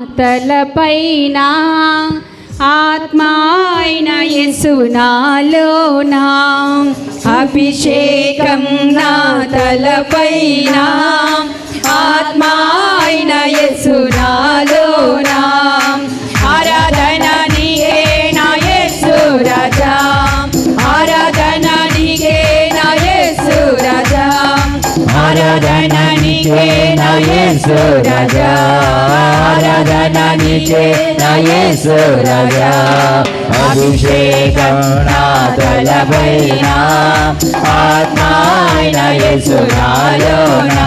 తలపైన ఆత్మాయన యసునాలోనా అభిషేకం నా తలపైన ఆత్మాయన యసునాలోనా ఆరాధన నీకే నా యేసు రాజా ఆరాధన నీకే నా యేసు రాజా ఆరాధన నీకే నా యేసు రాజా. ఆరాధన నీకే నా యేసు రాజా. అభిషేకం నా తలపైన ఆత్మాయన యేసు నాలోన.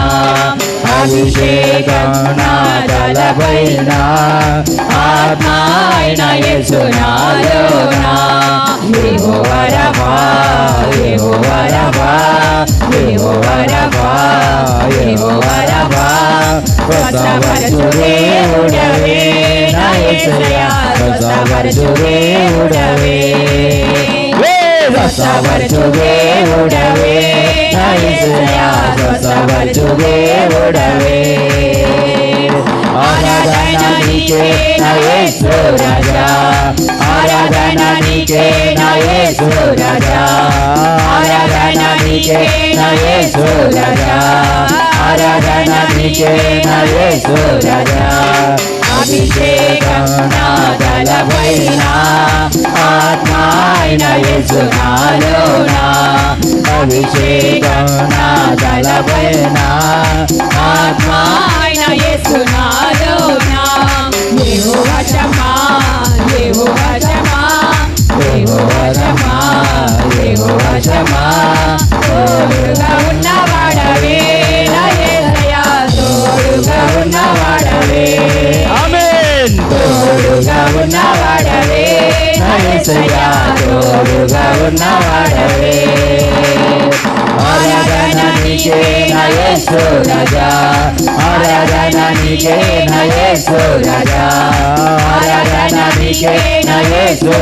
అభిషేకం నా తలపైన ఆత్మాయన యేసు నాలోన. యెహోవా యెహోవా యెహోవా యెహోవా వరవా దేవుడవే నా యేసయ్యా స్వస్థపరచు దేవుడవే స్వస్థపరచు దేవుడవే నా యేసయ్యా స్వస్థపరచు దేవుడవే ఆరాధన నీకే నా యేసు రాజా ఆరాధన నీకే నా యేసు రాజా ఆరాధన నీకే నా యేసు రాజా ఆరాధన నీకే ఆరాధన యేసు రాజా అభిషేకం నా తలపైన ఆత్మాయన యేసు నాలోన అభిషేకం నా తలపైన ఆత్మాయన యేసు నీవు వచమా నీవు వచమా నీవు వచమా షమా యెహోవా ఉన్నావా తోడుగా ఉన్నవాడవే. నా యేసయ్యా తోడుగా ఉన్నవాడవే. ఆరాధన నీకే నా యేసు రాజా ఆరాధన నీకే నా యేసు ఆరాధన నీకే నా యేసు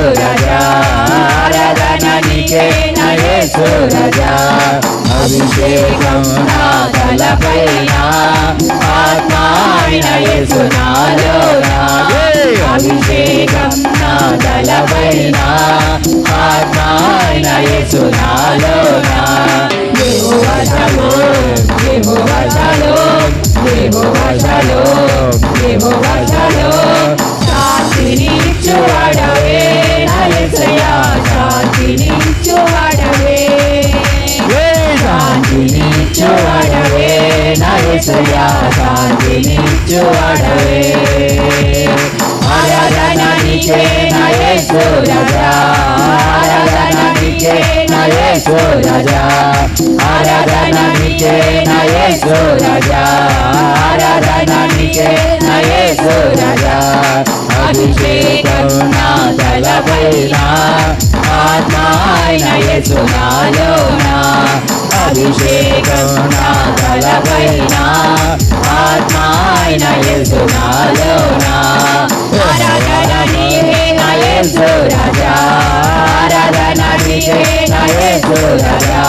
ఆరాధన నీకే నా యేసు అభిషేకం నా తలపైన ఆత్మాయన యేసు నాలోన అభిషేకం నా తలపైన ఆత్మాయన యేసు నాలోన యెహోవా షలోమ్ యెహోవా షలోమ్ యెహోవా షలోమ్ యెహోవా షలోమ్ శాంతిని ఇచ్చువాడవే నా యేసయ్యా శాంతిని ఇచ్చువాడవే శాంతిని యేసయ్యా ఆరాధన నీకే నా యేసు రాజా ఆరాధన నీకే నా రాజా ఆరాధన నీకే నా రాజా ఆరాధన నీకే నా రాజా అభిషేకం నా ఆత్మాయన యేసు నాలోన అభిషేకం నా తలపైన ఆత్మాయన యేసు నాలోన ఆరాధన నీకే నా యేసు రాజా ఆరాధన నీకే నా యేసు రాజా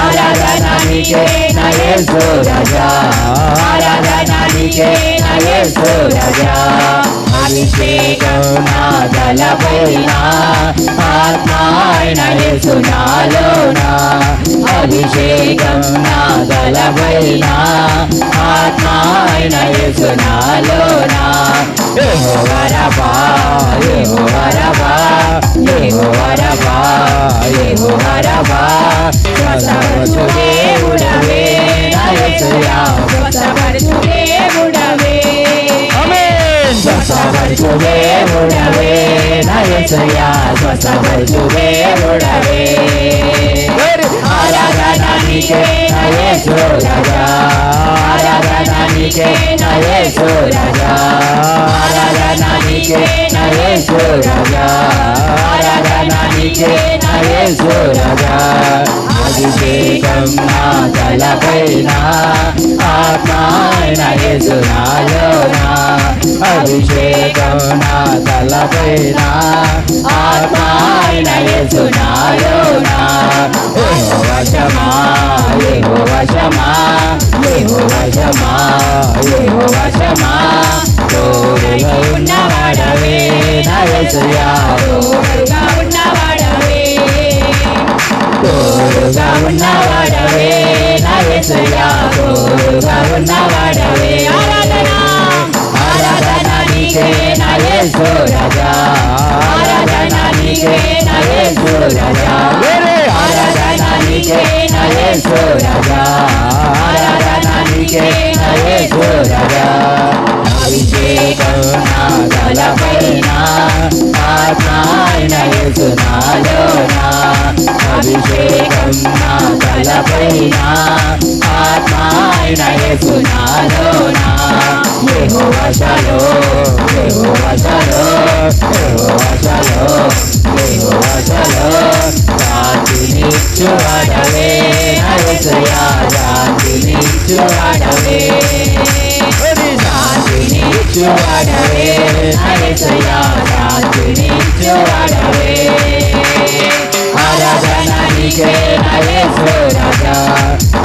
ఆరాధన నీకే నా యేసు రాజా ఆరాధన నీకే నా యేసు రాజా నా తలపైన ఆత్మాయన యేసు అభిషేకం నా తలపైన ఆత్మాయన యేసు నాలోన యెహోవా యెహోవా యెహోవా యెహోవా స్వస్థపరచు దేవుడవే నా యేసయ్యా దేవుడవే ఆమేన్ స్వస్థపరచు దేవుడవే స్వసమర్చువే ఉడవే నయసయా స్వసమర్చువే ఉడవే ఆరాధన నీకే నయేసు రాజా ఆరాధన నీకే నయేసు రాజా ఆరాధన నీకే నయేసు రాజా ఆరాధన నీకే నయేసు రాజా అభిషేకం నా తలపైన ఆత్మా పైన యేసు నాలోన అభిషేకం నా తలపైన ఆత్మ ఆయన యేసు నాలోన ఏహో వశమా ఏహో వశమా ఏహో వశమా ఏహో వశమా తోడుగా ఉన్నవాడవే నయసు తోడుగా ఉన్నవాడవే నా తోడుగా ఉన్నవాడవే ఆరాధన ఆరాధన నీకే నా రాజా ఆరాధన నీకే నా రాజా ఆరాధన నీకే రాజా ఆరాధన నీకే రాజా అభిషేకం బలమైన ఆత్మాయనయుసునాలోనా అభిషేకం నా బలమైన ఆత్మాయనయుసునాలోనా ఏహో వశలో ఏహో వశలో ఏహో వశలో ఏహో వశలో రాత్రినిచ్చు అడవే అరసయా రాత్రినిచ్చు అడవే రాత్రినిచ్చు అడవే హరిషయా రాత్రి చూడవే ఆరాధన నీకే నయేసు రాజా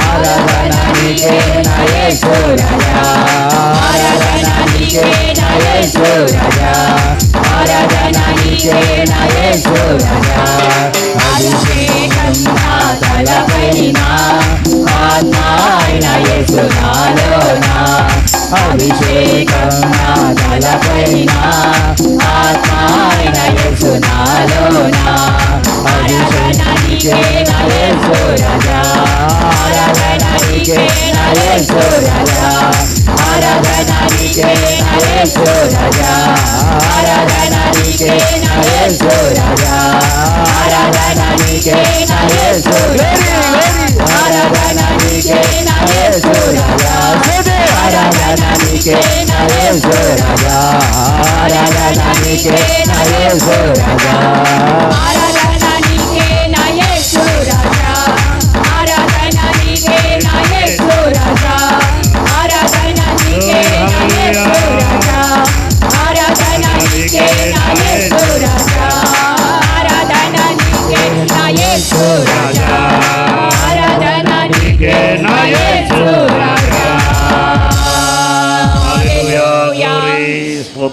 ఆరాధన నీకే నయేసు రాజా ఆరాధన నీకే నయేసు రాజా ఆరాధన నీకే నయేసు అభిషేకం నా తలపైనా ఆత్మాయన के नरेश राजा आराधना के नरेश राजा आराधना के नरेश राजा आराधना के नरेश राजा आराधना के नरेश आराधना के नरेश राजा आराधना के नरेश राजा आराधना के जय जय भगवान